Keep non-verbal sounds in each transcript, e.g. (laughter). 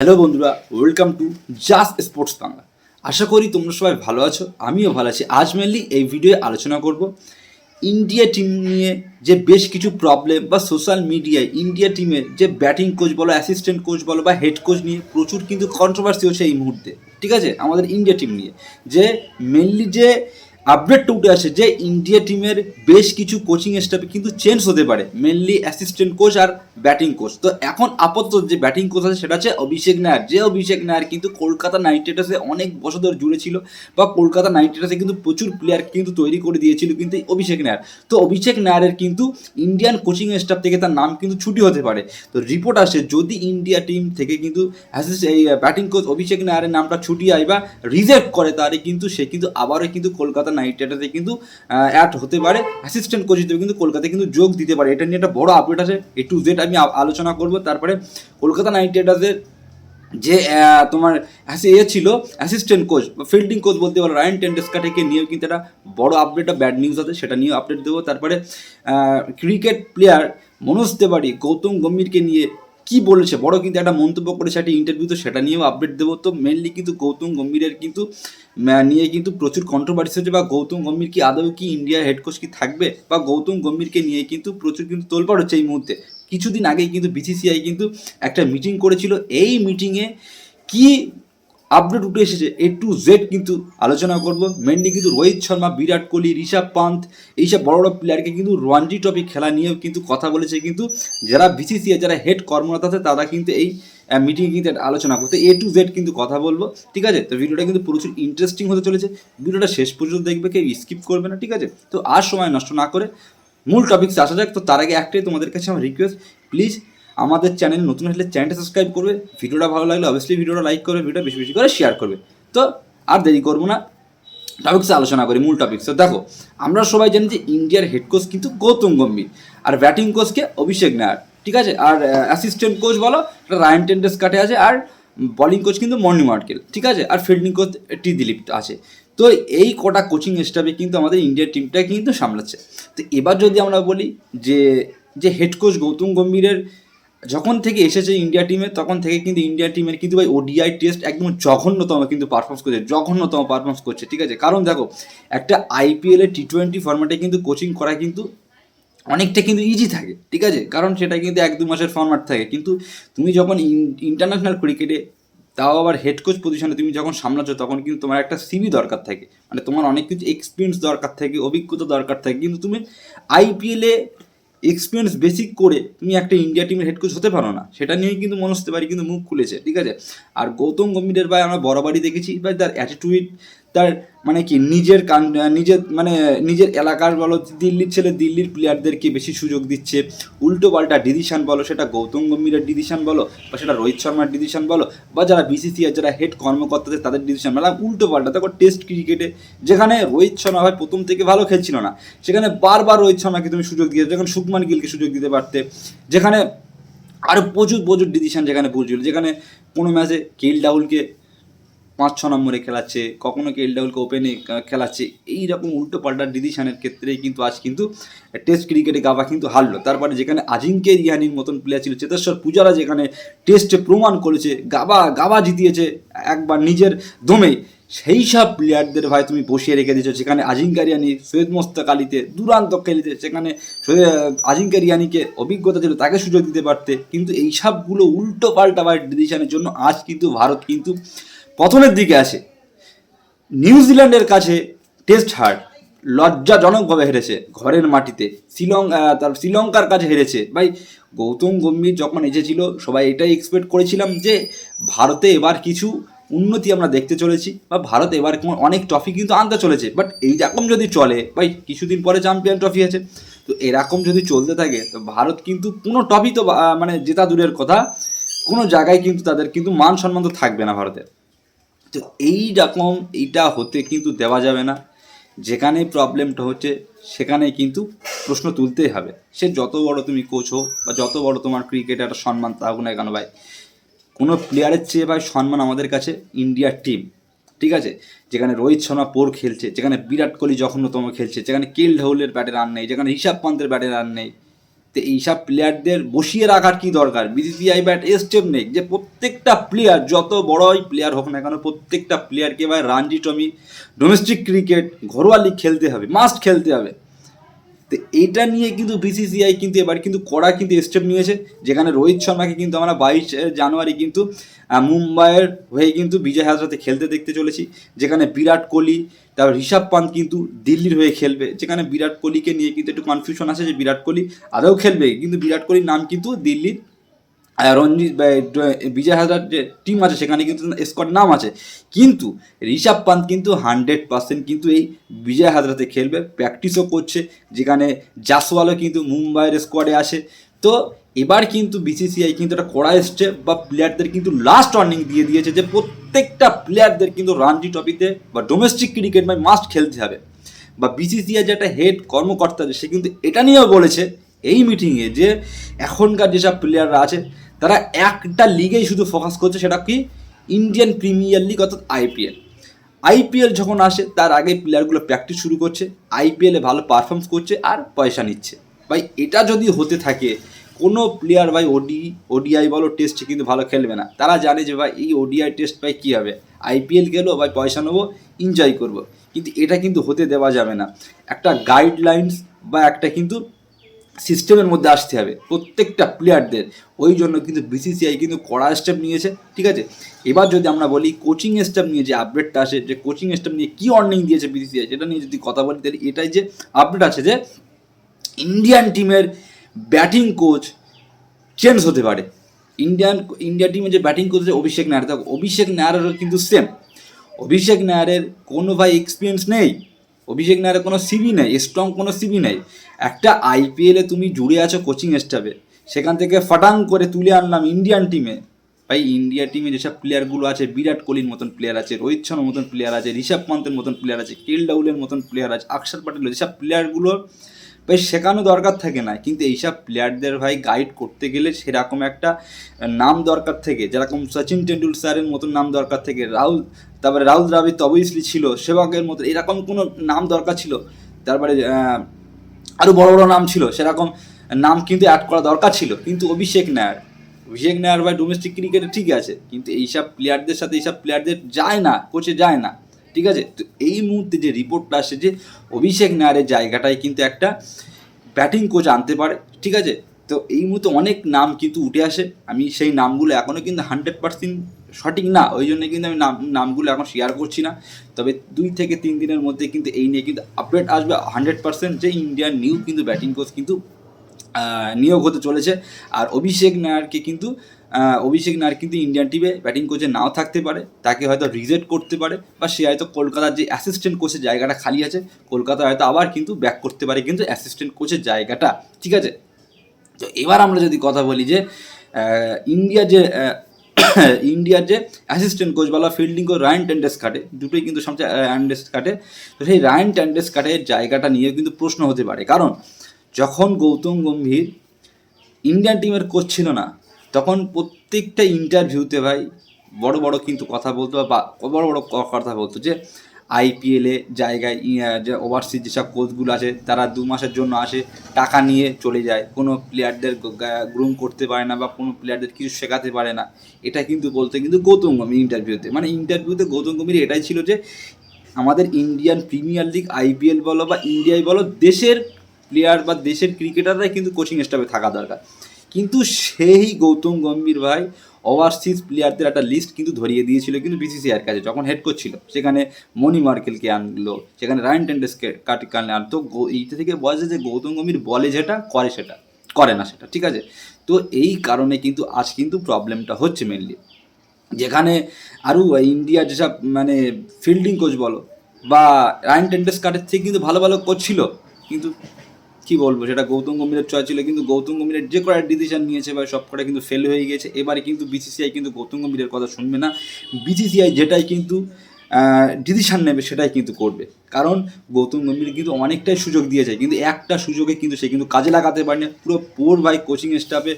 Hello বন্ধুরা, welcome to just sports Bangla. আশা করি তোমরা সবাই ভালো আছো, আমিও ভালো আছি। আজ মেনলি এই ভিডিওয়ে আলোচনা করব ইন্ডিয়া টিম নিয়ে যে বেশ কিছু প্রবলেম বা সোশ্যাল মিডিয়ায় ইন্ডিয়া টিমের যে ব্যাটিং কোচ বলো অ্যাসিস্ট্যান্ট কোচ বলো বা হেড কোচ নিয়ে প্রচুর কিন্তু কন্ট্রোভার্সি হচ্ছে এই মুহূর্তে। ঠিক আছে? আমাদের ইন্ডিয়া টিম নিয়ে। যে মেনলি যে আপডেটটা উঠে আসে যে ইন্ডিয়া টিমের বেশ কিছু কোচিং স্টাফে কিন্তু চেঞ্জ হতে পারে মেনলি অ্যাসিস্ট্যান্ট কোচ আর ব্যাটিং কোচ তো এখন আপাতত যে ব্যাটিং কোচ আছে সেটা হচ্ছে অভিষেক নায়ার। যে অভিষেক নায়ার কিন্তু কলকাতা নাইট রাইডার্সে অনেক বছর ধরে জুড়ে ছিল বা কলকাতা নাইট রাইডার্সে কিন্তু প্রচুর প্লেয়ার কিন্তু তৈরি করে দিয়েছিল কিন্তু অভিষেক নায়ার। তো অভিষেক নায়ারের কিন্তু ইন্ডিয়ান কোচিং স্টাফ থেকে তার নাম কিন্তু ছুটি হতে পারে। তো রিপোর্ট আসে যদি ইন্ডিয়া টিম থেকে কিন্তু এই ব্যাটিং কোচ অভিষেক নায়ারের নামটা ছুটি হয় বা রিজেক্ট করে, তাহলে কিন্তু সে কিন্তু আবারও কিন্তু কলকাতা নাইট রাইডার্সে কিন্তু অ্যাড হতে পারে। অ্যাসিস্ট্যান্ট কোচ হিসেবে কিন্তু কলকাতায় কিন্তু যোগ দিতে পারে। এটা নিয়ে একটা বড় আপডেট আছে। এ টু জেড আমি আলোচনা করব। তারপরে কলকাতা নাইট রাইডার্সের যে তোমার এ ছিল অ্যাসিস্ট্যান্ট কোচ বা ফিল্ডিং কোচ বলতে পারো। রায়ন টেন্ডেস্কাটেকে নিয়েও কিন্তু একটা বড় আপডেট ব্যাড নিউজ আছে। সেটা নিয়েও আপডেট দেবো। তারপরে ক্রিকেট প্লেয়ার মনোজ তেওয়ারি, গৌতম গম্ভীরকে নিয়ে কি বলেছে? বড় কিন্তু একটা মন্তব্য করেছে একটা ইন্টারভিউ তো, সেটা নিয়েও আপডেট দেবো। তো মেনলি কিন্তু গৌতম গম্ভীরের কিন্তু নিয়ে কিন্তু প্রচুর কন্ট্রোভার্সি হচ্ছে বা গৌতম গম্ভীর কি আদৌ কি ইন্ডিয়া হেড কোচ কি থাকবে? বা গৌতম গম্ভীরকে নিয়ে কিন্তু প্রচুর কিন্তু তোলপাড় হচ্ছে এই মুহূর্তে। কিছুদিন আগেই কিন্তু বিসিসিআই কিন্তু একটা মিটিং করেছিল। এই মিটিংয়ে কি আপডেট উঠে এসেছে এ টু জেড কিন্তু আলোচনা করব। মেনলি কিন্তু রোহিত শর্মা, বিরাট কোহলি, ঋষভ পান্ত, এইসব বড় বড় প্লেয়ারকে কিন্তু রঞ্জি ট্রফি খেলা নিয়েও কিন্তু কথা বলেছে। কিন্তু যারা বিসিসিআই যারা হেড কর্মরত আছে, তারা কিন্তু এই মিটিংয়ে কিন্তু আলোচনা করতে। এ টু জেড কিন্তু কথা বলব, ঠিক আছে? তো ভিডিওটা কিন্তু প্রচুর ইন্টারেস্টিং হতে চলেছে। ভিডিওটা শেষ পর্যন্ত দেখবে, কেউ স্কিপ করবে না, ঠিক আছে? তো আর সময় নষ্ট না করে মূল টপিকসে আসা যাক। তো তার আগে একটাই তোমাদের কাছে আমার রিকোয়েস্ট প্লিজ আমাদের চ্যানেল নতুন হলে চ্যানেলটা সাবস্ক্রাইব করবে, ভিডিওটা ভালো লাগলে অবভিয়াসলি ভিডিওটা লাইক করবে ভিডিও বেশি বেশি করে শেয়ার করবে। তো আর দেরি করব না টপিক্সে আলোচনা করি, মূল টপিক্স তো দেখো, আমরা সবাই জানি যে ইন্ডিয়ার হেড কোচ কিন্তু গৌতম গম্ভীর আর ব্যাটিং কোচকে অভিষেক নায়ার, ঠিক আছে? আর অ্যাসিস্ট্যান্ট কোচ বলো রায়ন টেন্ডেস কাটে আছে, আর বলিং কোচ কিন্তু মর্নি মার্কেল ঠিক আছে? আর ফিল্ডিং কোচ টি দিলীপ আছে। তো এই কটা কোচিং স্টাফে কিন্তু আমাদের ইন্ডিয়ার টিমটা কিন্তু সামলাচ্ছে। তো এবার যদি আমরা বলি যে যে হেড কোচ গৌতম গম্ভীরের যখন থেকে এসেছে ইন্ডিয়া টিমে তখন থেকে কিন্তু ইন্ডিয়া টিমের কিন্তু ভাই ওডিআই টেস্ট একদম জঘন্যতম কিন্তু পারফর্মস করছে, জঘন্যতম পারফর্মস করছে, ঠিক আছে? কারণ দেখো, একটা আইপিএল টি টোয়েন্টি ফর্ম্যাটে কিন্তু কোচিং করা কিন্তু অনেকটা কিন্তু ইজি থাকে, ঠিক আছে? কারণ সেটা কিন্তু এক দু মাসের ফর্ম্যাট থাকে। কিন্তু তুমি যখন ইন্টারন্যাশনাল ক্রিকেটে তাও আবার হেড কোচ পজিশনে তুমি যখন সামলাচ্ছ, তখন কিন্তু তোমার একটা সিবি দরকার থাকে। মানে তোমার অনেক কিছু এক্সপিরিয়েন্স দরকার থাকে, অভিজ্ঞতা দরকার থাকে। কিন্তু তুমি আইপিএলে এক্সপিরিয়েন্স বেসিক করে তুমি একটা ইন্ডিয়া টিমের হেড কোচ হতে পারো না, সেটা নিয়েই কিন্তু মনস্তে পারি কিন্তু মুখ খুলেছে, ঠিক আছে? আর গৌতম গম্ভীরের ভাই আমরা বরাবরই দেখেছি বা তার অ্যাটিটিউড তার মানে কি, নিজের কান, নিজের মানে নিজের এলাকার বলো, দিল্লির ছেলে দিল্লির প্লেয়ারদেরকে বেশি সুযোগ দিচ্ছে। উল্টো পাল্টা ডিসিশন বলো, সেটা গৌতম গম্ভীরের ডিসিশন বলো, বা সেটা রোহিত শর্মার ডিসিশন বলো, বা যারা বিসিসিআর যারা হেড কর্মকর্তাদের, তাদের ডিসিশন মানে উল্টো পাল্টা, দেখো টেস্ট ক্রিকেটে যেখানে রোহিত শর্মা ভাই প্রথম থেকে ভালো খেলছিল না, সেখানে বারবার রোহিত শর্মাকে তুমি সুযোগ দিয়ে যেখানে শুভমান গিলকে সুযোগ দিতে পারতে, যেখানে আরও প্রচুর প্রচুর ডিসিশন যেখানে ভুল ছিল, যেখানে কোনো ম্যাচে কেল ডাউলকে পাঁচ, ছ নম্বরে খেলাচ্ছে, কখনো কেল ডাউলকে ওপেনে খেলাচ্ছে এই রকম উল্টো পাল্টা ডিসিশনের ক্ষেত্রে কিন্তু আজ কিন্তু টেস্ট ক্রিকেটে গাবা কিন্তু হারলো। তারপরে যেখানে আজিঙ্কে রিহানির মতন প্লেয়ার ছিল, চেতেশ্বর পূজারা যেখানে টেস্টে প্রমাণ করেছে গাবা গাবা জিতিয়েছে, একবার নিজের দমে, সেই সব প্লেয়ারদের ভাই তুমি বসিয়ে রেখে দিয়েছ। সেখানে আজিঙ্কা রিয়ানি, সৈয়দ মোস্তাক আলীতে দুরান্ত খেলিতে সেখানে আজিঙ্কা রিয়ানিকে অভিজ্ঞতা ছিল তাকে সুযোগ দিতে পারতে। কিন্তু এই সবগুলো উল্টো পাল্টা বা ডিসিশনের জন্য আজ কিন্তু ভারত কিন্তু প্রথমের দিকে আসে। নিউজিল্যান্ডের কাছে টেস্ট হার লজ্জাজনকভাবে হেরেছে ঘরের মাটিতে। শ্রীলঙ্কা তার শ্রীলঙ্কার কাছে হেরেছে। ভাই, গৌতম গম্ভীর যখন এসেছিল, সবাই এটাই এক্সপেক্ট করেছিলাম যে ভারতে এবার কিছু উন্নতি আমরা দেখতে চলেছি বা ভারত এবার অনেক ট্রফি কিন্তু আনতে চলেছে। বাট এই এইরকম যদি চলে, ভাই, কিছুদিন পরে চ্যাম্পিয়ন ট্রফি আছে। তো এরকম যদি চলতে থাকে, তো ভারত কিন্তু কোনো ট্রফি তো মানে জেতা দূরের কথা। কোনো জায়গায় কিন্তু তাদের কিন্তু মান সম্মান তো থাকবে না ভারতের। তো এই রকম এইটা হতে কিন্তু দেওয়া যাবে না। যেখানে প্রবলেমটা হচ্ছে সেখানে কিন্তু প্রশ্ন তুলতেই হবে। সে যত বড় তুমি কোচ হো বা যত বড় তোমার ক্রিকেটার সম্মান থাকুক না কেন ভাই, কোনো প্লেয়ারের চেয়ে ভাই সম্মান আমাদের কাছে ইন্ডিয়ার টিম ঠিক আছে? যেখানে রোহিত শর্মা পোর খেলছে, যেখানে বিরাট কোহলি জঘন্যতম খেলছে, যেখানে কেল ঢৌলের ব্যাটে রান নেই, যেখানে হিসাব পান্তের ব্যাটে রান নেই তো এইসব প্লেয়ারদের বসিয়ে রাখার কি দরকার? বিসিসিআই ব্যাট স্টেপ নেই যে প্রত্যেকটা প্লেয়ার যত বড়ই প্লেয়ার হোক না কেন, প্রত্যেকটা প্লেয়ারকে ভাই, রানজি টমি ডোমেস্টিক ক্রিকেট ঘরোয়া লিগ খেলতে হবে মাস্ট খেলতে হবে। তো এটা নিয়ে কিন্তু বিসিসিআই কিন্তু এবার কিন্তু কড়া কিন্তু স্টেপ নিয়েছে, যেখানে রোহিত শর্মাকে কিন্তু আমরা বাইশ জানুয়ারি কিন্তু মুম্বাইয়ের হয়ে কিন্তু বিজয় হাজরাতে খেলতে দেখতে চলেছি, যেখানে বিরাট কোহলি, তারপর ঋষভ পান্ত কিন্তু দিল্লির হয়ে খেলবে, যেখানে বিরাট কোহলিকে নিয়ে কিন্তু একটু কনফিউশন আছে যে বিরাট কোহলি আদৌ খেলবে, কিন্তু বিরাট কোহলির নাম কিন্তু দিল্লির রঞ্জিত বিজয় হাজার যে টিম আছে, সেখানে কিন্তু স্কোয়াড নাম আছে। কিন্তু ঋষভ পান্ত কিন্তু হান্ড্রেড পার্সেন্ট কিন্তু এই বিজয় হাজরাতে খেলবে প্র্যাকটিসও করছে, যেখানে জাসওয়ালও কিন্তু মুম্বাইয়ের স্কোয়াডে আসে তো এবার কিন্তু বিসিসিআই কিন্তু একটা কড়া স্টেপ বা প্লেয়ারদের কিন্তু লাস্ট ওয়ার্নিং দিয়ে দিয়েছে যে প্রত্যেকটা প্লেয়ারদের কিন্তু রঞ্জি ট্রফিতে বা ডোমেস্টিক ক্রিকেট বাই মাস্ট খেলতে হবে। বা বিসিসিআই যে একটা হেড কর্মকর্তা আছে সে কিন্তু এটা নিয়েও বলেছে এই মিটিংয়ে যে এখনকার যেসব প্লেয়াররা আছে তারা একটা লিগেই শুধু ফোকাস করছে, সেটা কি? ইন্ডিয়ান প্রিমিয়ার লিগ অর্থাৎ আইপিএল আইপিএল যখন আসে, তার আগে প্লেয়ারগুলো প্র্যাকটিস শুরু করছে আইপিএলে ভালো পারফর্মস করছে আর পয়সা নিচ্ছে। ভাই, এটা যদি হতে থাকে, কোনো প্লেয়ার ভাই ওডি ওডিআই বলো টেস্টে কিন্তু ভালো খেলবে না। তারা জানে যে ভাই, এই ওডিআই টেস্ট ভাই কী হবে? আইপিএল গেলো, ভাই পয়সা নেব এনজয় করব। কিন্তু এটা কিন্তু হতে দেওয়া যাবে না। একটা গাইডলাইন্স বা একটা কিন্তু সিস্টেমের মধ্যে আসতে হবে প্রত্যেকটা প্লেয়ারদের ওই জন্য কিন্তু বিসিসিআই কিন্তু কড়া স্টেপ নিয়েছে, ঠিক আছে? এবার যদি আমরা বলি কোচিং স্টেপ নিয়ে যে আপডেটটা আসে, যে কোচিং স্টেপ নিয়ে কী অর্নিং দিয়েছে বিসিসিআই সেটা নিয়ে যদি কথা বলি, তাহলে এটাই যে আপডেট আছে যে ইন্ডিয়ান টিমের ব্যাটিং কোচ চেঞ্জ হতে পারে। ইন্ডিয়ান ইন্ডিয়া টিমে যে ব্যাটিং কোচ আছে, অভিষেক নায়ার। অভিষেক নায়ারেরও কিন্তু সেম অভিষেক নায়ারের কোনো ভাই এক্সপিরিয়েন্স নেই। অভিষেক নায়ারের কোনো সিবি নেই স্ট্রং কোনো সিবি নেই। একটা আইপিএলে তুমি জুড়ে আছো কোচিং স্টাফে সেখান থেকে ফাটাং করে তুলে আনলাম ইন্ডিয়ান টিমে ভাই ইন্ডিয়া টিমে যেসব প্লেয়ারগুলো আছে, বিরাট কোহলির মতন প্লেয়ার আছে, রোহিত শর্মার মতন প্লেয়ার আছে, ঋষভ পন্থের মতন প্লেয়ার আছে কেল ডাউলের মতন প্লেয়ার আছে, অক্ষর প্যাটেল যেসব প্লেয়ারগুলো ভাই শেখানো দরকার থাকে না। কিন্তু এইসব প্লেয়ারদের ভাই গাইড করতে গেলে সেরকম একটা নাম দরকার থেকে। যেরকম সচিন টেন্ডুলকারের স্যারের মতন নাম দরকার থেকে। রাহুল, তারপরে রাহুল দ্রাবিড তো অবভিয়াসলি ছিল, সেবাগের মতো, এরকম কোনো নাম দরকার ছিল। তারপরে আরও বড় বড় নাম ছিল, সেরকম নাম কিন্তু অ্যাড করা দরকার ছিল। কিন্তু অভিষেক নায়ার অভিষেক নায়ার ভাই ডোমেস্টিক ক্রিকেটে ঠিক আছে। কিন্তু এইসব প্লেয়ারদের সাথে এইসব প্লেয়ারদের যায় না কোচে যায় না। ঠিক আছে? তো এই মুহূর্তে যে রিপোর্টটা আসে যে অভিষেক নায়ারের জায়গাটায় কিন্তু একটা ব্যাটিং কোচ আনতে পারে, ঠিক আছে? তো এই মুহূর্তে অনেক নাম কিন্তু উঠে আসে। আমি সেই নামগুলো এখনও কিন্তু হান্ড্রেড পার্সেন্ট সঠিক না, ওই জন্য কিন্তু আমি নাম, নামগুলো এখন শেয়ার করছি না। তবে দুই থেকে তিন দিনের মধ্যে কিন্তু এই নিয়ে কিন্তু আপডেট আসবে। হান্ড্রেড পার্সেন্ট যে ইন্ডিয়ান নিউ কিন্তু ব্যাটিং কোচ কিন্তু নিয়োগ হতে চলেছে। আর অভিষেক নায়ারকে কিন্তু অভিষেক নার কিন্তু ইন্ডিয়ান টিমে ব্যাটিং কোচে নাও থাকতে পারে, তাকে হয়তো রিজেক্ট করতে পারে, বা সে হয়তো কলকাতার যে অ্যাসিস্ট্যান্ট কোচের জায়গাটা খালি আছে কলকাতা হয়তো আবার কিন্তু ব্যাক করতে পারে কিন্তু অ্যাসিস্ট্যান্ট কোচের জায়গাটা, ঠিক আছে? তো এবার আমরা যদি কথা বলি যে ইন্ডিয়া যে ইন্ডিয়ার (coughs) যে অ্যাসিস্ট্যান্ট কোচ বলা fielding coach Ryan ten Doeschate দুটোই কিন্তু সবচেয়ে অ্যান্ডেস কাটে তো সেই রায়ন টেন্ডেস কাটের জায়গাটা নিয়ে কিন্তু প্রশ্ন হতে পারে। কারণ যখন গৌতম গম্ভীর ইন্ডিয়ান টিমের কোচ ছিল না তখন প্রত্যেকটা ইন্টারভিউতে ভাই বড় বড় কিন্তু কথা বলতো বা বড় বড় কথা বলতো যে আইপিএলে জায়গায় যে ওভারসিজ যেসব কোচগুলো আছে, তারা দু মাসের জন্য আসে, টাকা নিয়ে চলে যায়। কোনো প্লেয়ারদের গ্রুম করতে পারে না বা কোনো প্লেয়ারদের কিছু শেখাতে পারে না। এটা কিন্তু বলতে কিন্তু গৌতম গম্ভীর ইন্টারভিউতে মানে ইন্টারভিউতে গৌতম গম্ভীর এটাই ছিল যে আমাদের ইন্ডিয়ান প্রিমিয়ার লিগ আইপিএল বলো বা ইন্ডিয়ায় বলো, দেশের প্লেয়ার বা দেশের ক্রিকেটাররাই কিন্তু কোচিং স্টাফে থাকা দরকার। কিন্তু সেই গৌতম গম্ভীর ভাই ওভারসিজ প্লেয়ারদের একটা লিস্ট কিন্তু ধরিয়ে দিয়েছিল কিন্তু বিসিসিআর কাছে, যখন হেড কোচ ছিল। সেখানে মণি মার্কেলকে আনলো, সেখানে রায়ন টেন্ডেসকে কাটি কানে আনতো এইটা থেকে বোঝা যায় যে গৌতম গম্ভীর বলে যেটা, করে সেটা, করে না সেটা, ঠিক আছে? তো এই কারণে কিন্তু আজ কিন্তু প্রবলেমটা হচ্ছে মেনলি যেখানে আরও ইন্ডিয়ার যেসব মানে ফিল্ডিং কোচ বলো, বা রায়ন টেন্ডেস কাটের থেকে কিন্তু ভালো ভালো কোচ ছিল, কিন্তু কি বলব, সেটা গৌতম গম্ভীরের চয় ছিল, কিন্তু গৌতম গম্ভীরের যে কটা ডিসিশন নিয়েছে বা সব কটা কিন্তু ফেল হয়ে গেছে এবারে কিন্তু বিসিসিআই কিন্তু গৌতম গম্ভীরের কথা শুনবে না। বিসিসিআই যেটাই কিন্তু ডিসিশান নেবে সেটাই কিন্তু করবে। কারণ গৌতম গম্ভীর কিন্তু অনেকটাই সুযোগ দিয়েছে, কিন্তু একটা সুযোগে কিন্তু সে কিন্তু কাজে লাগাতে পারেনি। পুরো পোর ভাই কোচিং স্টাফে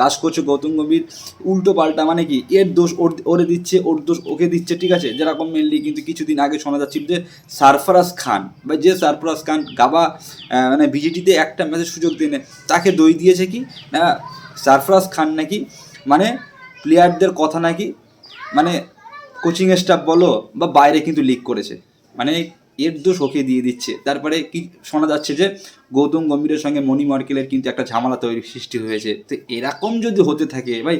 কাজ করছে গৌতম গম্ভীর। উল্টো পাল্টা মানে কি, এর দোষ ওর, ওরে দিচ্ছে, ওর দোষ ওকে দিচ্ছে, ঠিক আছে? যেরকম মেনলি কিন্তু কিছুদিন আগে শোনা যাচ্ছিল যে সারফরাজ খান, বা যে সারফরাজ খান গাবা মানে বিজেটিতে একটা ম্যাচের সুযোগ দিনে তাকে দই দিয়েছে কি, না, সারফরাজ খান নাকি মানে প্লেয়ারদের কথা নাকি মানে কোচিং স্টাফ বলো বা বাইরে কিন্তু লিক করেছে। মানে এর দোষ ওকে দিয়ে দিচ্ছে। তারপরে কি শোনা যাচ্ছে যে গৌতম গম্ভীরের সঙ্গে মণি মার্কেলের কিন্তু একটা ঝামেলা তৈরি সৃষ্টি হয়েছে। তো এরকম যদি হতে থাকে, ভাই,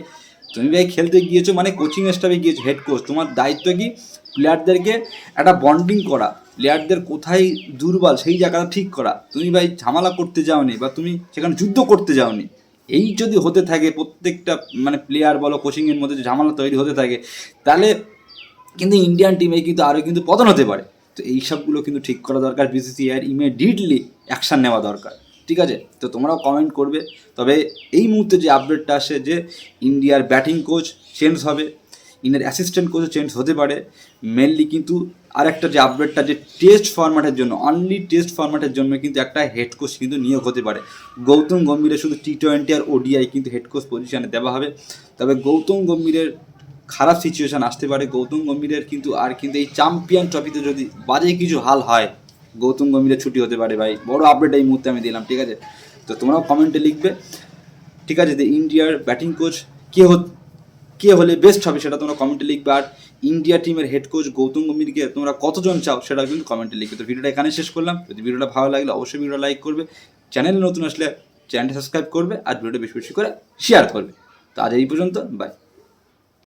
তুমি ভাই খেলতে গিয়েছো মানে কোচিং স্টাফে গিয়েছো হেড কোচ তোমার দায়িত্ব কি প্লেয়ারদেরকে একটা বন্ডিং করা প্লেয়ারদের কোথায় দুর্বল সেই জায়গাটা ঠিক করা? তুমি ভাই ঝামেলা করতে যাওনি বা তুমি সেখানে যুদ্ধ করতে যাওনি। এই যদি হতে থাকে, প্রত্যেকটা মানে প্লেয়ার বলো কোচিংয়ের মধ্যে ঝামেলা তৈরি হতে থাকে, তাহলে কিন্তু ইন্ডিয়ান টিমে কিন্তু আরও কিন্তু পতন হতে পারে। তো এই সবগুলো কিন্তু ঠিক করা দরকার। বিসিসিআই ইমিডিয়েটলি অ্যাকশান নেওয়া দরকার। ঠিক আছে? তো তোমরাও কমেন্ট করবে। তবে এই মুহূর্তে যে আপডেটটা আসে যে ইন্ডিয়ার ব্যাটিং কোচ চেঞ্জ হবে ইন্ডিয়ার অ্যাসিস্ট্যান্ট কোচও চেঞ্জ হতে পারে মেনলি কিন্তু আরেকটা যে আপডেটটা যে টেস্ট ফরম্যাটের জন্য অনলি টেস্ট ফরম্যাটের জন্য কিন্তু একটা হেড কোচ কিন্তু নিয়োগ হতে পারে। গৌতম গম্ভীরের শুধু টি টোয়েন্টি আর ওডিআই কিন্তু হেড কোচ পজিশনে দেওয়া হবে। তবে গৌতম গম্ভীরের খারাপ সিচুয়েশন আসতে পারে গৌতম গম্ভীরের, কিন্তু আর কিন্তু এই চ্যাম্পিয়ন ট্রফিতে যদি বাজে কিছু হাল হয়, গৌতম গম্ভীরের ছুটি হতে পারে ভাই। বড় আপডেট এই মুহূর্তে আমি দিলাম, ঠিক আছে? তো তোমরাও কমেন্টে লিখবে, ঠিক আছে? যে ইন্ডিয়ার ব্যাটিং কোচ কে কে হলে বেস্ট হবে সেটা তোমরা কমেন্টে লিখবে। আর ইন্ডিয়া টিমের হেড কোচ গৌতম গম্ভীরকে তোমরা কতজন চাও সেটা কিন্তু কমেন্টে লিখবে। তো ভিডিওটা এখানে শেষ করলাম। যদি ভিডিওটা ভালো লাগলে অবশ্যই ভিডিওটা লাইক করবে। চ্যানেলে নতুন আসলে চ্যানেলটা সাবস্ক্রাইব করবে। আর ভিডিওটা বেশি বেশি করে শেয়ার করবে। তো আজ এই পর্যন্ত বাই